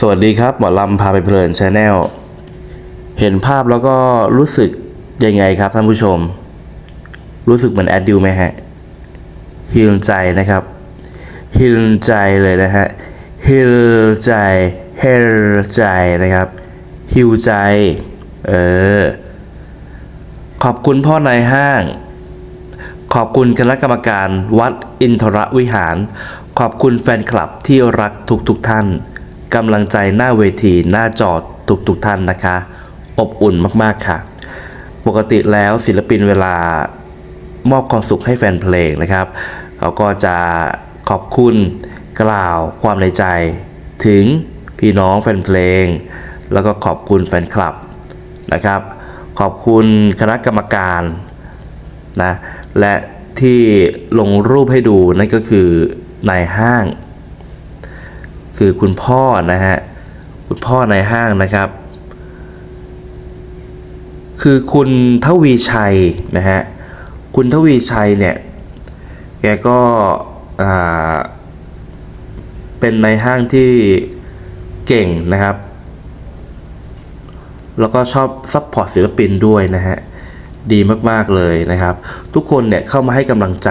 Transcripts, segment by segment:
สวัสดีครับหมอลำพาไปเพลินชาแนลเห็นภาพแล้วก็รู้สึกยังไงครับท่านผู้ชม รู้สึกเหมือนแอดดิวไหมฮะฮิลใจนะครับฮิลใจเลยนะฮะฮิลใจเฮลใจนะครับฮิลใจเออขอบคุณพ่อนายห้าง ขอบคุณคณะกรรมการวัดอินทรวิหาร ขอบคุณแฟนคลับที่รักทุกๆทท่าน กำลังใจหน้าเวทีหน้าจอทุกๆทท่านนะคะ อบอุ่นมากๆค่ะ ปกติแล้วศิลปินเวลามอบความสุขให้แฟนเพลงนะครับ เขาก็จะขอบคุณกล่าวความในใจ ถึงพี่น้องแฟนเพลง แล้วก็ขอบคุณแฟนคลับนะครับ ขอบคุณคณะกรรมการนะและที่ลงรูปให้ดูนั่นก็คือนายห้าง คือคุณพ่อนะฮะคุณพ่อในห้างนะครับ คือคุณทวีชัยนะฮะคุณทวีชัยเนี่ยแกก็เป็นในห้างที่เก่งนะครับ แล้วก็ชอบซัพพอร์ตศิลปินด้วยนะฮะดีมากๆเลยนะครับ ทุกคนเนี่ยเข้ามาให้กำลังใจ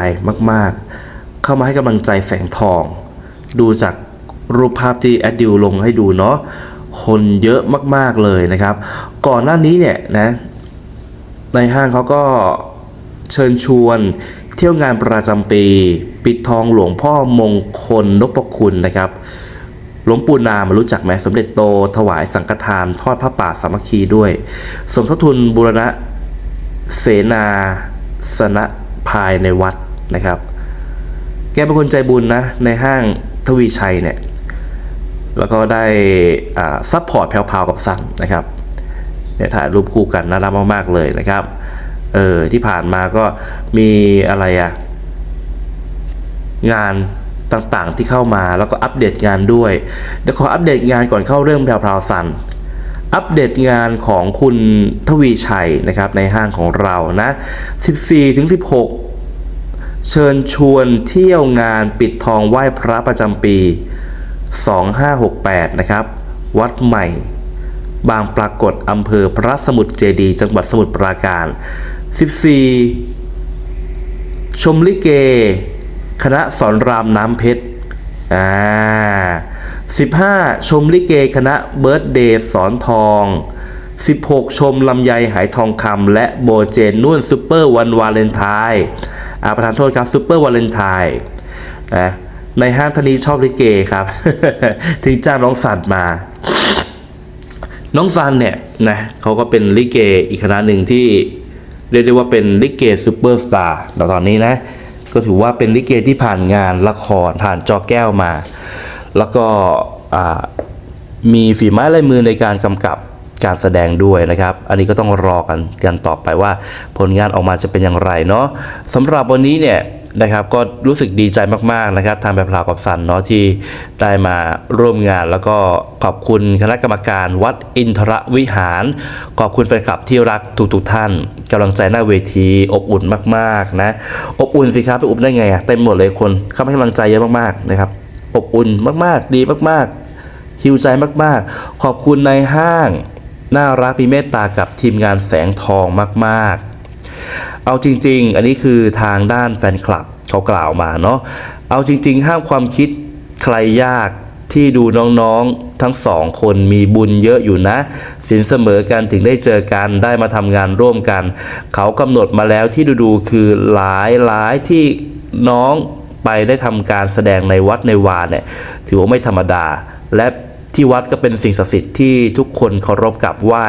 มากๆ เข้ามาให้กำลังใจแสงทอง ดูจาก รูปภาพที่แอดดิวลงให้ดูเนาะคนเยอะมากๆเลยนะครับ ก่อนหน้านี้เนี่ยนะในห้างเขาก็เชิญชวนเที่ยวงานประจำปี ปิดทองหลวงพ่อมงคลนพคุณนะครับหลวงปู่นามารู้จักไหมสมเด็จโตถวายสังฆทานทอดพระป่าสามัคคีด้วย สมทบทุนบูรณะเสนาสนะภายในวัดนะครับ แกเป็นคนใจบุญนะ ในห้างทวีชัยเนี่ย แล้วก็ได้ซัพพอร์ตแพรวๆกับสันนะครับเนี่ยถ่ายรูปคู่กันน่ารักมากๆเลยนะครับเออที่ผ่านมาก็มีอะไรอะงานต่างๆที่เข้ามาแล้วก็อัปเดตงานด้วยเดี๋ยวขออัปเดตงานก่อนเข้าเรื่องแพรวๆสันอัปเดตงานของคุณทวีชัยนะครับในห้างของเรานะ 14ถึง16 เชิญชวนเที่ยวงานปิดทองไหว้พระประจำปี 2568 นะครับ วัดใหม่ บางปรากฏอำเภอพระสมุทรเจดีจังหวัดสมุทรปราการ 14 ชมลิเก คณะสอนรามน้ำเพชรอ่า15 ชมลิเกคณะเบิร์ดเดย์สอนทอง 16 ชมลำไยหายทองคำและโบเจนนุ่นซูเปอร์วันวาเลนไทน์อาประธานโทษครับซูเปอร์วาเลนไทน์นะ ในห้างธนีชอบลิเกครับ ถึงจ้างน้องสันมา น้องซันเนี่ยนะเขาก็เป็นลิเกอีกคณะหนึ่งที่เรียกได้ว่าเป็นลิเกซูเปอร์สตาร์ตอนนี้นะ ก็ถือว่าเป็นลิเกที่ผ่านงานละครผ่านจอแก้วมา แล้วก็มีฝีไม้ลายมือในการกำกับการแสดงด้วยนะครับ อันนี้ก็ต้องรอกันกันต่อไปว่าผลงานออกมาจะเป็นอย่างไรเนาะสำหรับวันนี้เนี่ย นะครับก็รู้สึกดีใจมากๆนะครับทางแบบลาวกับสันเนาะที่ได้มาร่วมงาน แล้วก็ขอบคุณคณะกรรมการวัดอินทรวิหาร ขอบคุณแฟนคลับที่รักทุกๆท่านกำลังใจหน้าเวทีอบอุ่นมากๆนะอบอุ่นสิครับไปอบได้ไงอะเต็มหมดเลยคนเข้ามาให้กำลังใจเยอะมากๆนะครับอบอุ่นมากๆ ดีมากๆหิวใจมากๆ ขอบคุณในห้าง น่ารักมีเมตตากับทีมงานแสงทองมาก ๆ เอาจริง ๆ อันนี้คือทางด้านแฟนคลับเขากล่าวมาเนาะเอาจริง ๆ ห้ามความคิดใครยากที่ดูน้องๆทั้งสองคนมีบุญเยอะอยู่นะ สินเสมอกันถึงได้เจอกันได้มาทำงานร่วมกัน เขากำหนดมาแล้วที่ดูๆคือหลายหลายที่น้องไปได้ทำการแสดงในวัดในวาเนี่ยถือว่าไม่ธรรมดาและ ที่วัดก็เป็นสิ่งศักดิ์สิทธิ์ที่ทุกคนเคารพกราบไหว้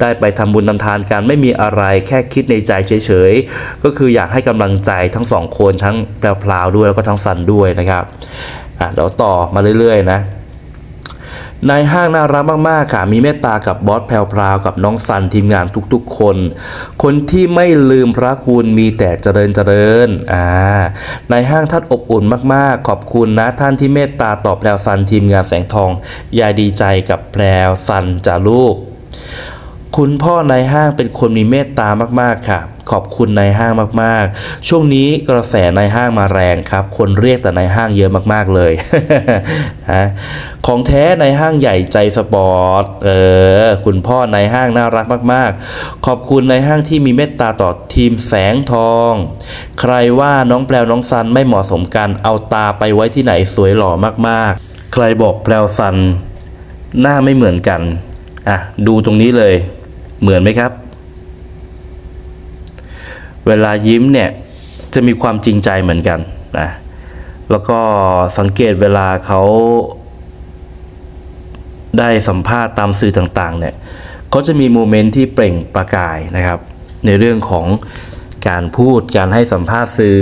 ได้ไปทำบุญทำทานกันไม่มีอะไรแค่คิดในใจเฉยๆ ก็คืออยากให้กำลังใจทั้งสองคนทั้งแพรวๆด้วยแล้วก็ทั้งสันด้วยนะครับอะเดี๋ยวต่อมาเรื่อยๆนะ นายห้างน่ารักมากๆค่ะ มีเมตตากับบอสแพรวพรากับน้องสันทีมงานทุกๆ คน คนที่ไม่ลืมพระคุณมีแต่เจริญเจริญอ่านายห้างท่านอบอุ่นมากๆ ขอบคุณนะท่านที่เมตตาต่อแพรวสันทีมงานแสงทอง ยายดีใจกับแพรวสันจ่าลูก คุณพ่อนายห้างเป็นคนมีเมตตามากๆค่ะ ขอบคุณนายห้างมากๆ ช่วงนี้กระแสนายห้างมาแรงครับ คนเรียกแต่นายห้างเยอะมากๆเลยฮะของแท้นายห้างใหญ่ใจสปอร์ต เออ คุณพ่อนายห้างน่ารักมากๆ ขอบคุณนายห้างที่มีเมตตาต่อทีมแสงทอง ใครว่าน้องแปลวน้องซันไม่เหมาะสมกัน เอาตาไปไว้ที่ไหนสวยหล่อมากๆ ใครบอกแปลวซันหน้าไม่เหมือนกัน อะ ดูตรงนี้เลย เหมือนไหมครับ เวลายิ้มเนี่ยจะมีความจริงใจเหมือนกันนะแล้วก็สังเกตเวลาเขาได้สัมภาษณ์ตามสื่อต่างๆเนี่ยเขาจะมีโมเมนต์ที่เปล่งประกายนะครับ ในเรื่องของการพูดการให้สัมภาษณ์สื่อ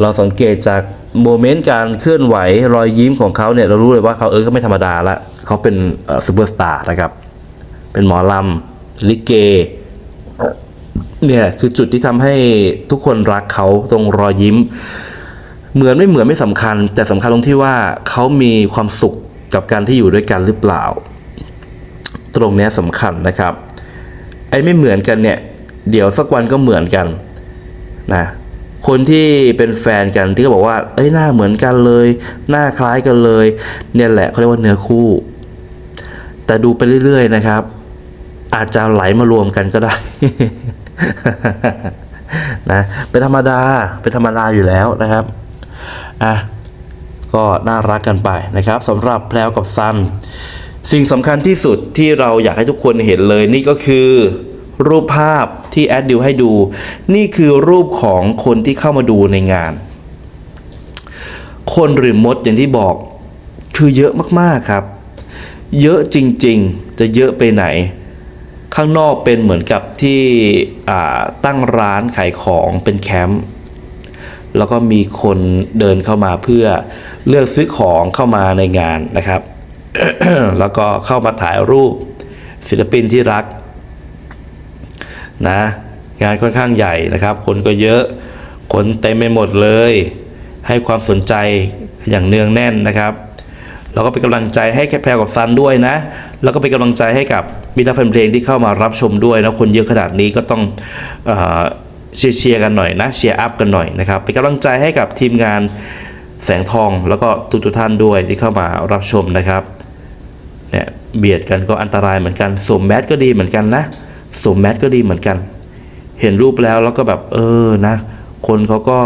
เราสังเกตจากโมเมนต์การเคลื่อนไหวรอยยิ้มของเขาเนี่ยเรารู้เลยว่าเขาเออเขาไม่ธรรมดาละเขาเป็นซูเปอร์สตาร์นะครับ เป็นหมอลำลิเก เนี่ยคือจุดที่ทำให้ทุกคนรักเขาตรงรอยยิ้ม เหมือนไม่เหมือนไม่สำคัญ แต่สำคัญตรงที่ว่าเขามีความสุขกับการที่อยู่ด้วยกันหรือเปล่า ตรงเนี้ยสำคัญนะครับ ไอ้ไม่เหมือนกันเนี่ย เดี๋ยวสักวันก็เหมือนกันนะคนที่เป็นแฟนกันที่เขาบอกว่า เอ้ยหน้าเหมือนกันเลย หน้าคล้ายกันเลย เนี่ยแหละเขาเรียกว่าเนื้อคู่ แต่ดูไปเรื่อยๆนะครับ อาจจะไหลมารวมกันก็ได้ นะเป็นธรรมดาเป็นธรรมดาอยู่แล้วนะครับอะก็น่ารักกันไปนะครับสำหรับแพลวกับซัน สิ่งสำคัญที่สุดที่เราอยากให้ทุกคนเห็นเลยนี่ก็คือ รูปภาพที่แอดดิวให้ดู นี่คือรูปของคนที่เข้ามาดูในงาน คนหรือมดอย่างที่บอกคือเยอะมากๆครับ เยอะจริงๆ จะเยอะไปไหน ข้างนอกเป็นเหมือนกับที่ตั้งร้านขายของเป็นแคมป์แล้วก็มีคนเดินเข้ามาเพื่อเลือกซื้อของเข้ามาในงานนะครับ แล้วก็เข้ามาถ่ายรูปศิลปินที่รักนะงานค่อนข้างใหญ่นะครับ คนก็เยอะคนเต็มไปหมดเลย ให้ความสนใจอย่างเนืองแน่นนะครับ แล้วก็เป็นกำลังใจให้แคปแพรกับซันด้วยนะ แล้วก็เป็นกำลังใจให้กับ มิตรแฟนเพลงที่เข้ามารับชมด้วยนะคนเยอะขนาดนี้ก็ต้องเชียร์เชียร์กันหน่อยนะเชียร์อัพกันหน่อยนะครับเป็นกำลังใจให้กับทีมงานแสงทองแล้วก็ทุกๆท่านด้วยที่เข้ามารับชมนะครับเนี่ยเบียดกันก็อันตรายเหมือนกันสวมแมสก็ดีเหมือนกันนะสวมแมสก็ดีเหมือนกัน เห็นรูปแล้วแล้วก็แบบเออนะ คนเขาก็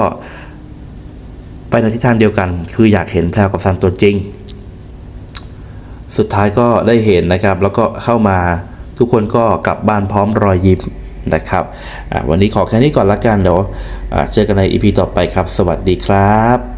ไปในทิศทางเดียวกัน คืออยากเห็นแพรวกับซันตัวจริง สุดท้ายก็ได้เห็นนะครับ แล้วก็เข้ามาทุกคนก็กลับบ้านพร้อมรอยยิ้มนะครับวันนี้ขอแค่นี้ก่อนละกันเดี๋ยวเจอกันใน EP ต่อไปครับ สวัสดีครับ